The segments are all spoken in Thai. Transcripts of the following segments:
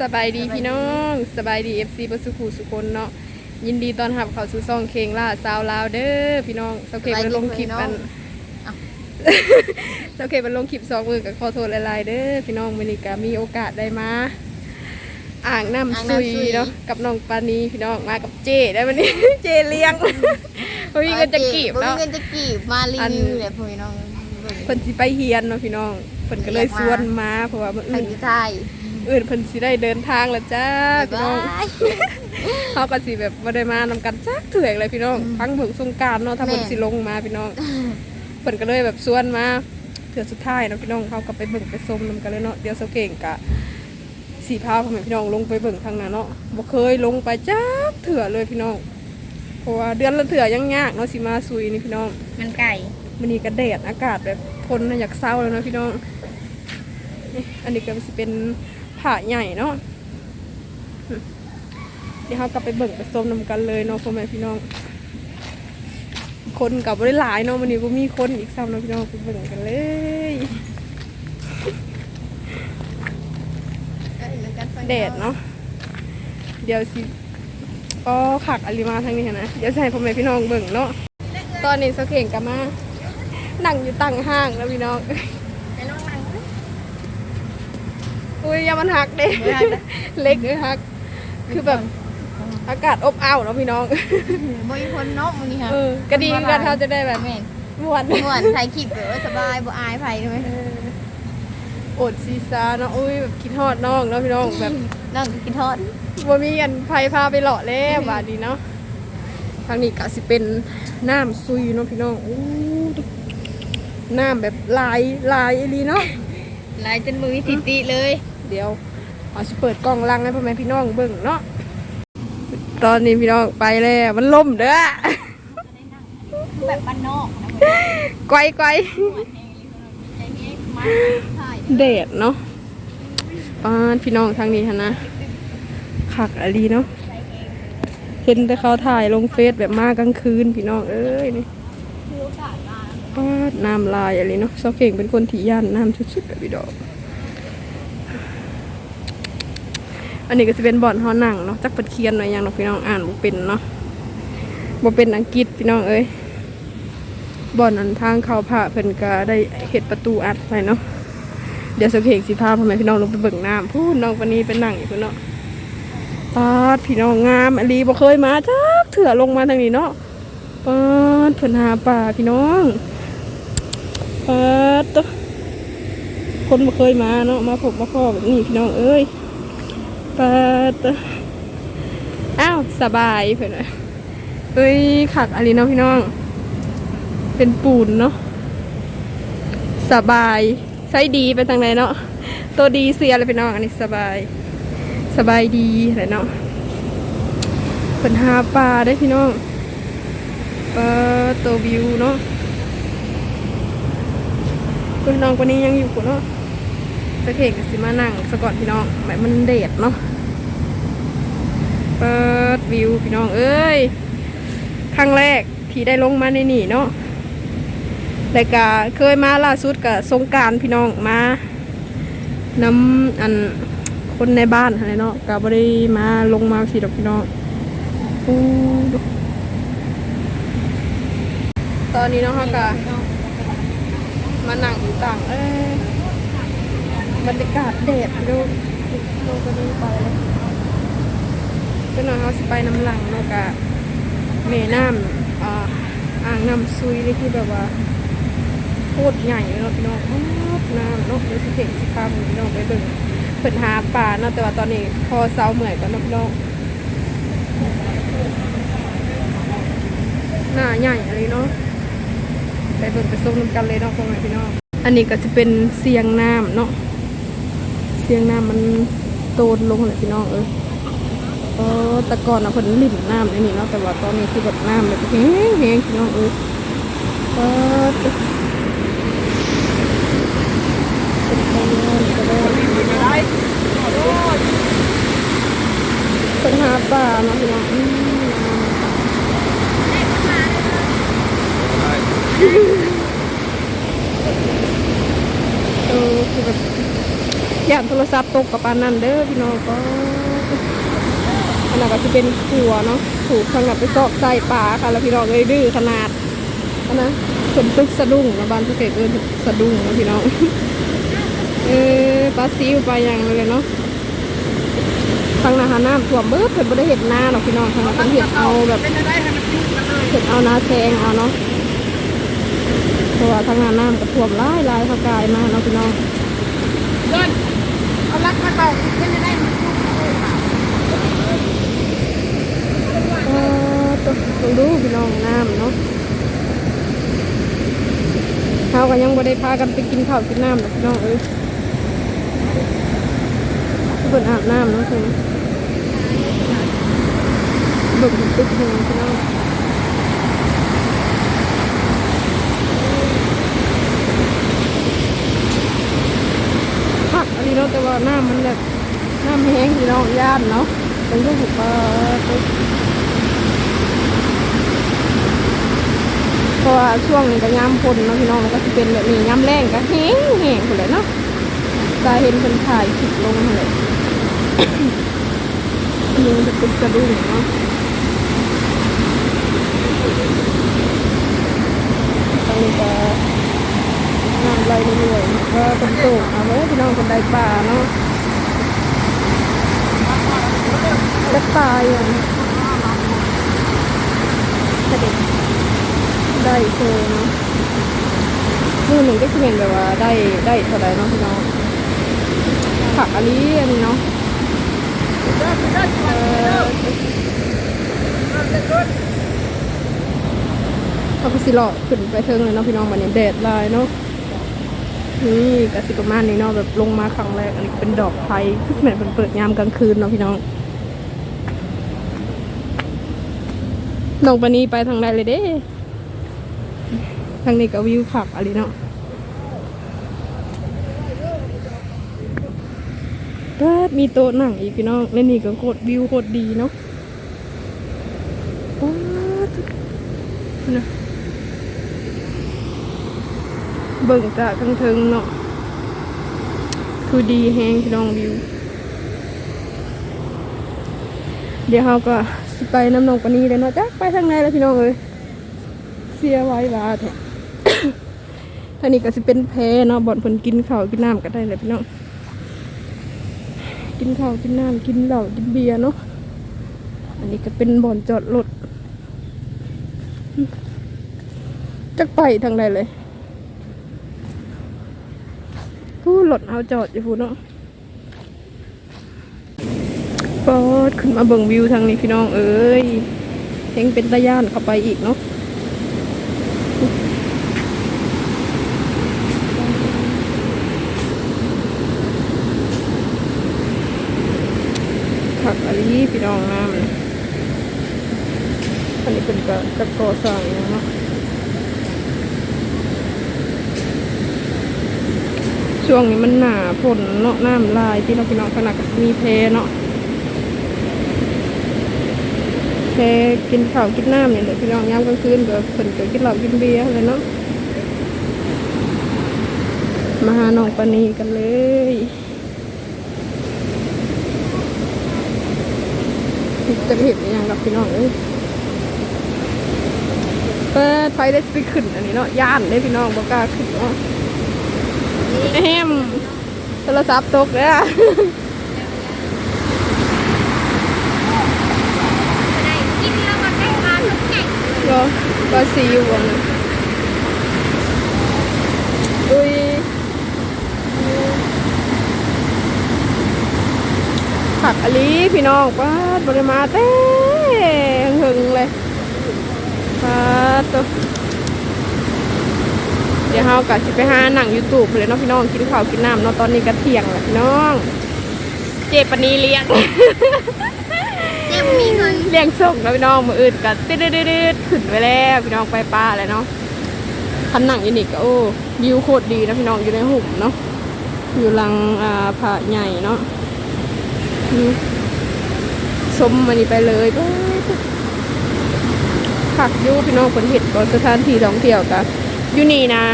สบายดีพี่น้องสบายดี FC บสุขูสุคนเนาะยินดีต้อนรับเข้าสู่ซ่องเคงล่าสาวลาวเด้อพี่น้องเสาเคมันลงคลิปอันอ้าวเสาเคมันลงคลิปสองมือกับขอโทษหลายๆเด้อพี่น้องมื้อนี้ก็มีโอกาสได้มาอ่างน้ำอ่างซุน้ำยซุยเนาะกับน้องปานีพี่น้องมากับเจได้วันนี้เจเลี้ยงเฮ้ยเงินจะกีบบ่มีเนาะเงินจะกีบมารีอันวิวเลยพี่น้องเบิ่งเพิ่นสิไปเฮียนเนาะพี่น้อง เพิ่นก็เลยชวนมาเพราะว่ามื้อทาอื่งนที่ไทยอื่นเพิ่นสิได้เดินทางแล้วจ้าพี่น้องบ๊ายบาย เขาก็สิแบบบ่ได้มานำกันจักเถื่อยเลยพี่น้องพังเบิ่งสงกรารเนาะถ้าแม่ เพิ่นสิลงมาพี่น้องเพิ่นก็เลยแบบชวนมาเถื่อสุดท้ายเนาะพี่น้องเขาก็ไปเบิ่งไปชมนำกันเลยเนาะเดี๋ยวเสาเก่งกะสีพาพ่อแม่พี่น้องลงไปเบิ่งทางนั้นเนาะบ่เคยลงไปจักเถื่อเลยพี่น้องเพราะว่าเดือนละเถื่อยังยากเนาะสิมาซุยนี่พี่น้องมันไก่ มันนี้ก็แดดอากาศแบบทนนะอยากเศร้าแล้วเนาะพี่น้องนี่ อันนี้ก็สิเป็นผาใหญ่เนาะเดี๋ยวเรากลับไปเบิ่งไปส้มนำกันเลยเนาะพ่อแม่พี่น้อง คนกลับไม่ได้หลายเนาะวันนี้ก็มีคนอีกซ้ำเนาะพี่น้องไปเบิ่งกันเลยแดดเนาะเดี๋ยวสิก็ขักอลิมาทางนี้นะเดี๋ยวให้พ่อแม่พี่น้องเบิ่งเนาะตอนนี้เสาเข่งกลับมานั่งอยู่ตั้งห้างแล้วพี่น้องนั่งเว้ย อุ้ยอยามันหักเด้บ่หักเด้เล็กเลยหัก คือแบบอากาศอบอ้าวเนาะพี่น้อง บ่มีคนเนาะมื้อนี้ค่ะเออก็ดีกันเขาจะได้แบบแม่นม่วนม่วนถ่ายคลิปเด้อสบายบ่อายไผเลยเอออดซีซาเนาะอุ้ยแบบคิดฮอดน้องเนาะพี่น้องแบบ น้องก็กินทอดบ่มีอันไผพาไปเลาะแล้วบาดนี้เนาะทางนี้ก็สิเป็นน้ำซุยเนาะพี่น้องอู้น้ำแบบลายลายอีหลีเนาะ หลายจนบ่มีสิติเลย เดี๋ยวเอาสิเปิดกล้องลังให้พ่อแม่พี่น้องเบิ่งเนาะตอนนี้พี่น้องไปแล้วมันล่มเด้อแบบบ้านนอกนะไกวไกวใจเย็นมาถ่ายแดดเนาะป้านพี่น้องทางนี้ฮะนะขักอะไรเนาะเห็นแต่เขาถ่ายลงเฟซแบบมากลางคืนพี่น้องเอ้ยนี่คือโอกาสมาป้าดน้ำลายอะไรเนาะเสาเก่งเป็นคนที่ย่านน้ำชุดๆแบบพี่ดอก อันนี้ก็จะเป็นบ่อนหอหนังเนาะจักเปิดเคียนหน่อยยังเนาะพี่น้องอ่านบ่เป็นเนาะบ่เป็นอังกฤษพี่น้องเอ้ยบ่อนอันทางเข้าพระเพิ่นก็ได้เฮ็ดประตูอัดไปเนาะเดี๋ยวเสาเก่งสิพาพ่อแม่พี่น้องลงไปเบิ่งน้ำพูดน้องปานนี้เป็นหนังอยู่พุ่นเนาะปาดพี่น้องงามอลีบ่เคยมาจักเถื่อลงมาทางนี้เนาะปาดเพิ่นหาป่าพี่น้องปาดตัวคนบ่เคยมาเนาะมาพบมาพ่อแบบนี้พี่น้องเอ้ย เปิดอ้าวสบายเพื่อนเอ้ยขักอะไรเนาะพี่น้อง เป็นปูนเนาะสบายใช้ดีไปทางไหนเนาะตัวดีเสียเลยพี่น้องอันนี้สบาย สบายดีอะไรเนาะเป็นหาปลาได้พี่น้องเปิดตัววิวเนาะคุณน้องคนนี้ยังอยู่กูเนาะ สะเขกกับสิมานั่งสะก่อนพี่น้องแบบมันเดดเนาะเปิดวิวพี่น้องเอ้ยครั้งแรกที่ได้ลงมาในนี่เนาะแต่กะเคยมาล่าสุดกับสงการพี่น้องมาน้ำอันคนในบ้านอะไรเนาะกะบ่ได้มาลงมาสิดอกพี่น้องอู้ดูตอนนี้เนาะเขากะมานั่งอยู่ต่างเอ้ย บรรยากาศแดดดูดูก็ดูไปเลยก็นอนเขาสไปน้ำหลังเนาะกะเมน้ำอ่าอ่างน้ำซุยนี่คือแบบว่าโคตรใหญ่เลยเนาะพี่น้องน้ำเนาะเดี๋ยวสิเพ่งสิพาพี่น้องไปเบิ่งเพิ่นหาปลาเนาะแต่ว่าตอนนี้พอเซาเหมื่อยก่อนเนาะพี่น้องหน้าใหญ่อะไรเนาะไปเบิ่งไปส้มน้ำกันเลยเนาะพ่อแม่พี่น้องอันนี้ก็จะเป็นเสียงน้ำเนาะ เสียงน้ำมันโตนลงเลยพี่น้องเออเออแต่ก่อนนะเพิ่นลิ่นน้ำในนี่เนาะแต่ว่าตอนนี้คือแบบน้ำแบบแห้งแห้งพี่น้องเออเออเป็นไปได้ก็ได้ป็นหาปลาเนาะพี่น้องอืมเออคือแบบ ย่านโทรศัพท์ตกกับปานนั่นเด้อพี่น้องก็อันนั้นก็จะเป็นขัวเนาะถูกทางกับไปซอกใส่ปลาค่ะแล้วพี่น้องเลยดื้อขนาดอันนะสมตึกสะดุ้งนะบ้านผู้เก็บเอินสะดุ้งนะพี่น้องเออปลาซิวปลาอย่างเลยเนาะทางนาหาน้ำท่วมเบิดเพิ่นบ่ได้เห็ดนาหรอกพี่น้องทางนั้นเพิ่นเห็ดเอาแบบเป็นอะไรให้มันยุ่งกันเลยเห็ดเอานาแซงเอาเนาะเพราะว่าทางนาน้ำก็ท่วมหลายหลายเขากายมาเนาะพี่น้อง เดินเอาลักมาเก่าเป็นอะไรมันยุ่งกันเลยเออต้องดูพี่น้องน้ำเนาะเขาก็ยังบ่ได้พากันไปกินข้าวกินน้ำหรอพี่น้องเอ้ยเพิ่นอาบน้ำเนาะเพิ่อนเบิ่งตึกเพิ่อนพี่น้องผักอัน น้าะแต่ว่าน้ำมันแบบน้ำแห้งพี่น้องย่านเนาะต้องดูบุกเออเพราะว่าช่วงนี้ก็ย้ำพลเนาะพี่น้องก็จะเป็นแบบนี้ย้ำแรงก็แห้งแห้งหมดเลยเนาะตาเห็นคนถ่ายคลิปลงเลยยิงจะเป็นกระดุ้งเนาะตอนนี้ก็น้ำไหลเรื่อย ก็เป็นตุกเอาไว้พี่น้องคนใดป่าเนาะจะตายอะกระเด็นได้เจอเนาะมือหนึ่งก็จะเป็นแบบว่าได้ได้เท่าไรเนาะพี่น้องผักอันนี้อันนี้เนาะเออเขาก็สิเลาะขึ้นไปเทิงเลยเนาะพี่น้องวันนี้แดดลายเนาะ นี่กสิประมาณนี้เนาะแบบลงมาครั้งแรกอันนี้เป็นดอกไผ่คือเหมือนเป็นเปิดยามกลางคืนเนาะพี่น้องน้องปานีไปทางใดเลยเด้ทางนี้ก็วิวผักอะไรเนาะเปิดมีโต๊ะหนังอีกพี่น้องและนี่ก็โคตรวิวโคตรดีเนาะป๊าดนะ เบิ่งจากทางเทิงเนาะคือดีแฮงพี่น้องวิว เดี๋ยวเราก็สิไปน้ำนองปานนี้เลยเนาะจ้ะไปทางไหนแล้วพี่น้องเอ้ยเสียไว้ว่าแท้ท่านี้ก็สิเป็นแพเนาะบ่อนเพิ่นกินข้าวกินน้ำก็ได้เลยพี่น้องกินข้าวกินน้ำกินเหล้ากินเบียร์เนาะอันนี้ก็เป็นบ่อนจอดรถจักไปทางใดเลย กูรถเอาจอดอยู่พูนเนาะปอดขึ้นมาเบิ่งวิวทางนี้พี่น้องเอ้ยเฮงเป็นตะย่านเข้าไปอีกเนาะผักอะไรพี่น้องน้ำนะอันนี้เป็นกระกระก่อสร้างเนาะ ช่วงนี้มันหนาฝนเนาะน้ำลายที่เราพี่น้องขนาดกับมีเพเนาะเพกินข้าวกินน้ำเนี่ยเดี๋ยวพี่น้องย้ำกลางคืนก็เพิ่นก็กินเหล้ากินเบียร์เลยเนาะมาหาน้องปานีกันเลยจะเห็นอย่างกับพี่น้องเอ้ยเปิดไฟได้ไปขึ้นอันนี้เนาะย่านได้พี่น้องบอกกล้าขึ้นเนาะ แฮมโทรศัพท์ตกเลยอะกินแล้วมันได้ทานทุกอย่างก็ก็ซีอยู่อะนะอุ้ยผักอลีพี่น้องป้าดบริมาเต้หึงๆเลยป้าดตัวเดี๋ยวเฮากะสิไปหาหนังยูทูบเลยเนาะพี่น้องกินข้าวกินน้ำเนาะตอนนี้ก็เที่ยงแล้วพี่น้อง เจปานีเลี้ยงเจ็บมีเงินเลี้ยงส่งแล้วพี่น้องมืออื่นก็ตืดๆๆๆขึ้นไปแล้วพี่น้องไปป้าแล้วเนาะคันหนังยูนิคก็โอ้วิวโคตรดีนะพี่น้องอยู่ในหุ่มเนาะอยู่หลังอ่าผาใหญ่เนาะนี่ชมมันนี่ไปเลยเบ้อผักอยูพี่น้องคนเห็ดก็สถานที่ท่องเที่ยวกัน อยู่นี่นะ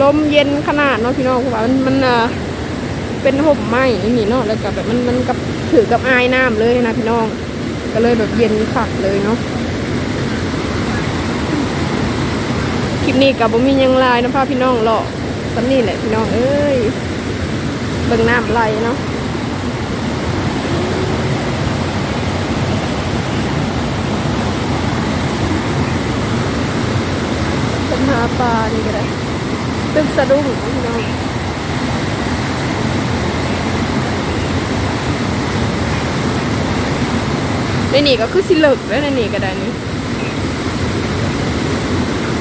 ลมเย็นขนาดเนาะพี่น้องเพราะว่ามันมันอ่าเป็นห่มไม้นี่เนาะแล้วก็แบบมันมันกับถือกับอายน้ำเลยนะพี่น้อง ก็เลยแบบเย็นขักเลยเนาะคลิปนี้กับบ่มียังลายนะพาพี่น้องหรอกสำนี่แหละพี่น้องเอ้ยเบิ่งน้ำไหลเนาะ เป็นหาปลานี่ก็ได้ตึกสะดุ้งพี่น้องในนี่ก็คือสิเลิกแล้วในนี่ก็ได้นี่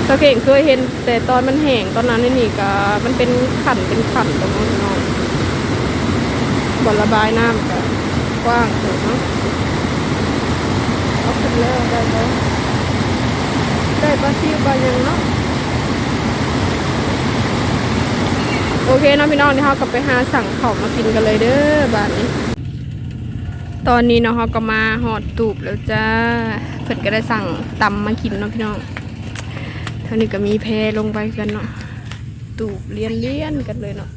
ตะเก่งเคยเห็น แต่ตอนมันแห้งตอนนั้นในนี่ก็มันเป็นขันเป็นขันตรงนั้นเนาะบ่อระบายน้ำก็กว้างเกินเนาะเอาขึ้นแล้วได้แล้วได้ปลาซิวปลายังเนาะ โอเคเนาะพี่น้องเดี๋ยวเรากลับไปหาสั่งของมากินกันเลยเด้อบานนี้ ตอนนี้เนาะเขาก็มาหอดตูบแล้วจ้าเพิ่นก็ได้สั่งตำมากินเนาะพี่น้องเท่านี้ก็มีแพลงไปกันเนาะตูบเลียนเลียนกันเลยเนาะ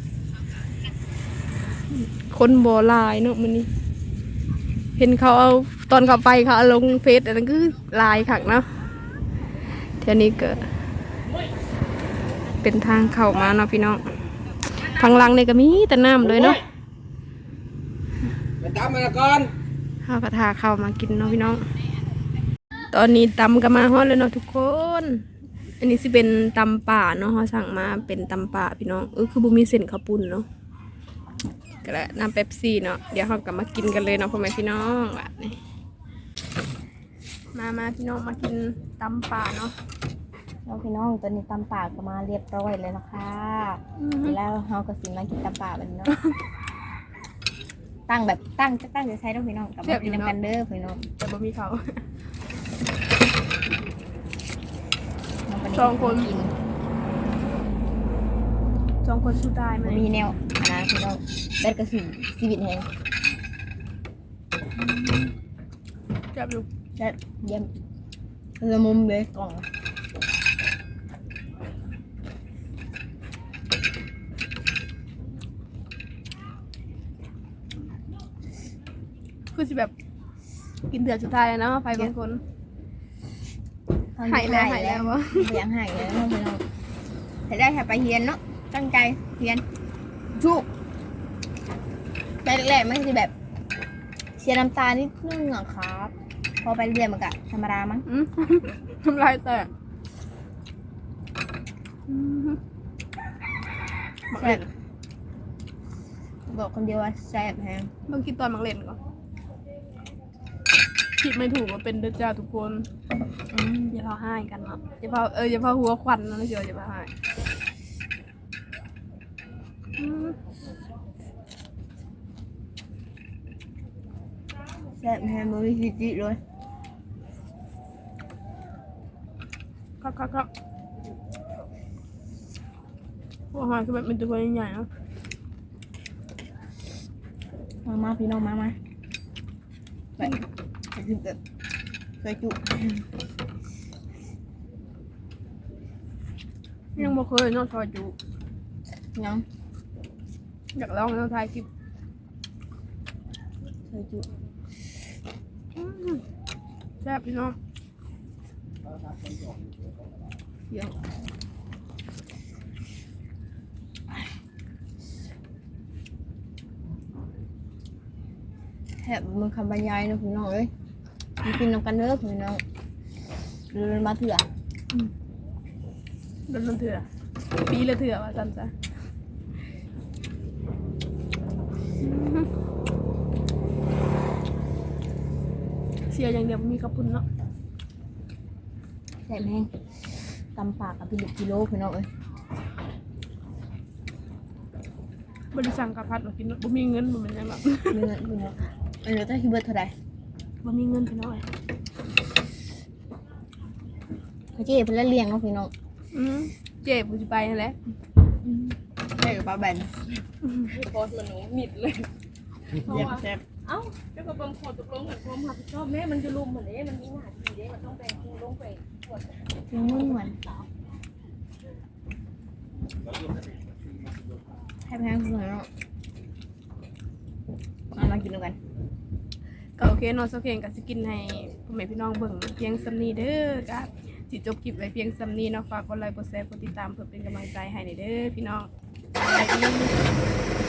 คนบ่หลายเนาะมื้อนี้เห็นเขาเอาตอนเขาไปเขาเอาลงเฟซอันนั้นคือลายขักเนาะเท่านี้ก็เป็นทางเข้ามาเนาะพี่น้อง ทางหลังนี่ก็มีแต่น้ำเลยเนาะไปตามมาก่อนข้าวกระทาเข้าวมากินเนาะพี่น้อง ตอนนี้ตำก็มาฮอดเลยเนาะทุกคน อันนี้สิเป็นตำป่าเนาะเขาสั่งมาเป็นตำป่าพี่น้องเออคือบุมีเส้นข้าวปุ้นเนาะก็แล้วน้ำเป๊ปซี่เนาะเดี๋ยวเขากลับมากินกันเลยเนาะพ่อแม่พี่น้องอะนี่มามาพี่น้องมากินตำป่าเนาะ น้องพี่น้องตอนนี้ตำปากก็มาเรียบร้อยเลยนะคะแล้วเฮาก็สิมากินตำปากแบบนี้เนาะตั้งแบบตั้งจะตั้งจะใช้ต้องพี่น้องกลับมากินน้ำกันเด้อพี่น้องแต่บ่มีเขาวน้วันสองคนกินจองคนสู้ตายไหมมีแนวอันนะพี่น้องแบดกระสือชีวิตแห่งจับอยู่แบดเยี่ยมเรือมุมเลยกล่อง คือสิแบบ กินเดือดสุดท้ายแล้วเนาะไปบางคนหายแล้วหายแล้ววะเสียงหายแล้วน้องพี่น้องแต่ได้แค่ไปเฮียนเนาะตั้งใจเฮียนชุกไปแรกๆมันคือแบบเชียร์น้ำตานิดนึงอะครับ พอไปเรียนมันก็ธรรมดามั้งอืมทำลายแตกอืมแซ่บบอกคนเดียวว่าแซ่บแฮงเมื่อคิดตอนมักเล่นก่อน คิดไม่ถูกว่าเป็นเด้อจ้าทุกคนอืมอย่าพาให้กันเนาะอย่าพาเอออย่าพาหัวควันนะไม่เชียวอย่าพาให้อืมแซ่บแฮงบริสุทธิ์เลยครับครับครับหัวหอยคือแบบเป็นตัวใหญ่ๆเนาะมามาพี่น้องมามาแบ บคือแบบเคยจุยังบ่เคยเนาะซอยจูยังอยากลองเนาะถ่ายคลิปเคยจุอืมแซ่บพี่น้องเดี๋ยวแซ่บมันคำบรรยายเนาะพี่น้องเอ้ย มากินน้ำกันเด้อพี่น้องเดินมาเถื่อโดนมันเถื่อปีละเถื่อว่าจันจ้ะเสียอย่างเดียวบ่มีกระพุนเนาะแซ่บแห้งตำปากกับพี่ลูกกิโลพี่น้องเอ้ยบริสั่งกับพัดมากินเนาะบ่มีเงินบ่แมันยังแบบมีเงินพี่น้องเออจะคิดเบิร์เท่าไหร่ บ่มีเงินพี่น้อยเขาเจ๊เพิ่นละเลี้ยงเนาะพี่น้องอืมเจ็บกูจะไปนั่นแหละใช่กับปลาแบนพอสมันหนูมิดเลยแซ่บแซ่บเอ้าเจ้าก็บังขอตกลงกับความรับผิดชอบแม่มันจะลุมเหมือนเด้มันมีหน้าที่เด้มันต้องแบ่งกูลงไปหมดกินนุ่มเหมือนแซ่บแห้งพี่น้องเอามากินด้วยกัน ก็โอเคเนาะโซเคงก็สกินให้พ่อแม่พี่น้องเบิ่งเพียงสำนีเด้อก็สิจบคลิปไว้เพียงสำนีเนาะฝากกดไลค์กดแชร์กดติดตามเพื่อเป็นกำลังใจให้ในเด้อพี่น้องไปดี